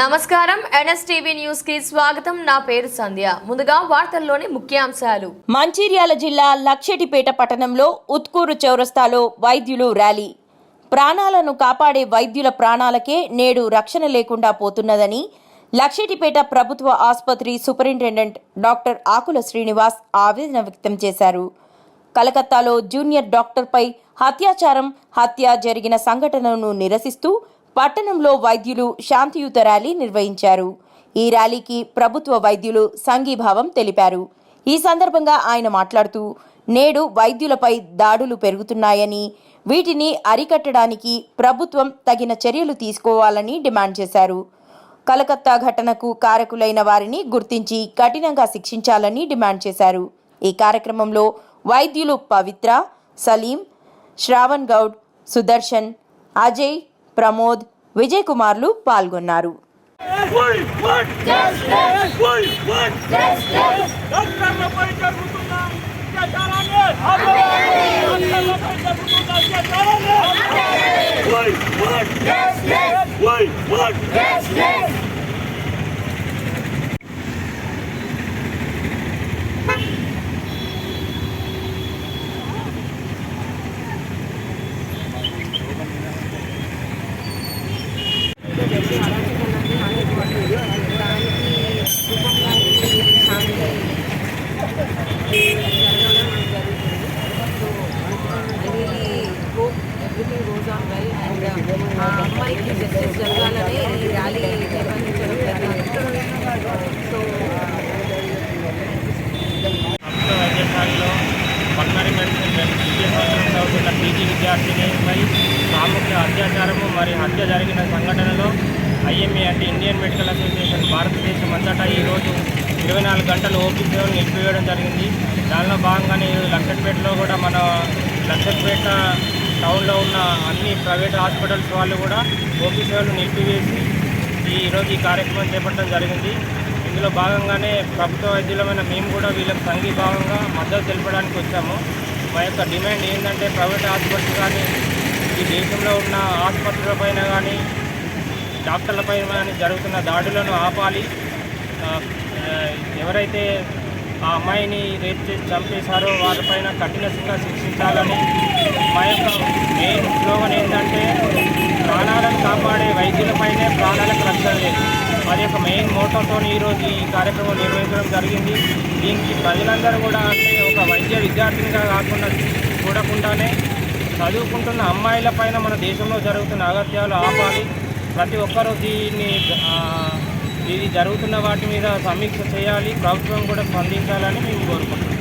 నమస్కారం. ఎన్ఎస్టీవీ న్యూస్కి స్వాగతం. నా పేరు సంధ్య. ముందుగా వార్తల్లోని ముఖ్యాంశాలు. మంచిర్యాల జిల్లా లక్షటిపేట పట్టణంలో ఉత్కూరు చౌరస్తాలో వైద్యులు ర్యాలీ. ప్రాణాలను కాపాడే వైద్యుల ప్రాణాలకే నేడు రక్షణ లేకుండా పోతున్నదని లక్షటిపేట ప్రభుత్వ ఆసుపత్రి సూపరింటెండెంట్ డాక్టర్ ఆకుల శ్రీనివాస్ ఆవేదన వ్యక్తం చేశారు. కలకత్తాలో జూనియర్ డాక్టర్పై హత్యాచారం హత్య జరిగిన సంఘటనను నిరసిస్తూ పట్టణంలో వైద్యులు శాంతియుత ర్యాలీ నిర్వహించారు. ఈ ర్యాలీకి ప్రభుత్వ వైద్యులు సంఘీభావం తెలిపారు. ఈ సందర్భంగా ఆయన మాట్లాడుతూ నేడు వైద్యులపై దాడులు పెరుగుతున్నాయని వీటిని అరికట్టడానికి ప్రభుత్వం తగిన చర్యలు తీసుకోవాలని డిమాండ్ చేశారు. కలకత్తా ఘటనకు కారకులైన వారిని గుర్తించి కఠినంగా శిక్షించాలని డిమాండ్ చేశారు. ఈ కార్యక్రమంలో వైద్యులు పవిత్ర సలీం శ్రావణ్ గౌడ్ సుదర్శన్ అజయ్ ప్రమోద్ విజయ్ కుమార్లు పాల్గొన్నారు Wait, what? Yes, yes. want justice! డాక్టర్లపై జరుగుతున్న అమ్మాయికి జస్టిస్ జరగాలని ఈ ర్యాలీ నిర్వహించడం జరిగింది సో ప్రభుత్వ వైద్యశాలలో పీజీ విద్యార్థినిపై సామూహిక అత్యాచారము మరియు హత్య జరిగిన సంఘటనలో ఐఎంఏ అంటే ఇండియన్ మెడికల్ అసోసియేషన్ భారతదేశం అంతటా ఈరోజు ఇరవై నాలుగు గంటలు ఓపీ సేవలు నిలిపివేయడం జరిగింది. దానిలో భాగంగానే ఈరోజు లక్షపేటలో కూడా మన లక్షపేట టౌన్లో ఉన్న అన్ని ప్రైవేట్ హాస్పిటల్స్ వాళ్ళు కూడా ఓపీ సేవలు నిలిపివేసి ఈరోజు ఈ కార్యక్రమం చేపట్టడం జరిగింది. ఇందులో భాగంగానే ప్రభుత్వ వైద్యులమైన మేము కూడా వీళ్ళకి సంఘీభావంగా మద్దతు తెలపడానికి వచ్చాము. మా యొక్క డిమాండ్ ఏంటంటే ప్రైవేట్ హాస్పిటల్ కానీ ఈ దేశంలో ఉన్న ఆసుపత్రులపైన కానీ డాక్టర్లపైన కానీ జరుగుతున్న దాడులను ఆపాలి. ఎవరైతే ఆ అమ్మాయిని రేప్ చేసి చంపేశారో వారిపైన కఠిన శిక్ష శిక్షించాలని మా యొక్క మెయిన్ స్లోగన్ ఏంటంటే ప్రాణాలను కాపాడే వైద్యులపైనే ప్రాణాలకు రక్షణ లేదు. అది యొక్క మెయిన్ మోటోతో ఈరోజు ఈ కార్యక్రమం నిర్వహించడం జరిగింది. దీనికి ప్రజలందరూ కూడా అంటే ఒక వైద్య విద్యార్థినిగా కాకుండా చూడకుండానే చదువుకుంటున్న అమ్మాయిల పైన మన దేశంలో జరుగుతున్న అగత్యాలు ఆపాలి. ప్రతి ఒక్కరూ దీన్ని ఇది జరుగుతున్న వాటి మీద సమీక్ష చేయాలి ప్రభుత్వం కూడా స్పందించాలని మేము కోరుకుంటున్నాం.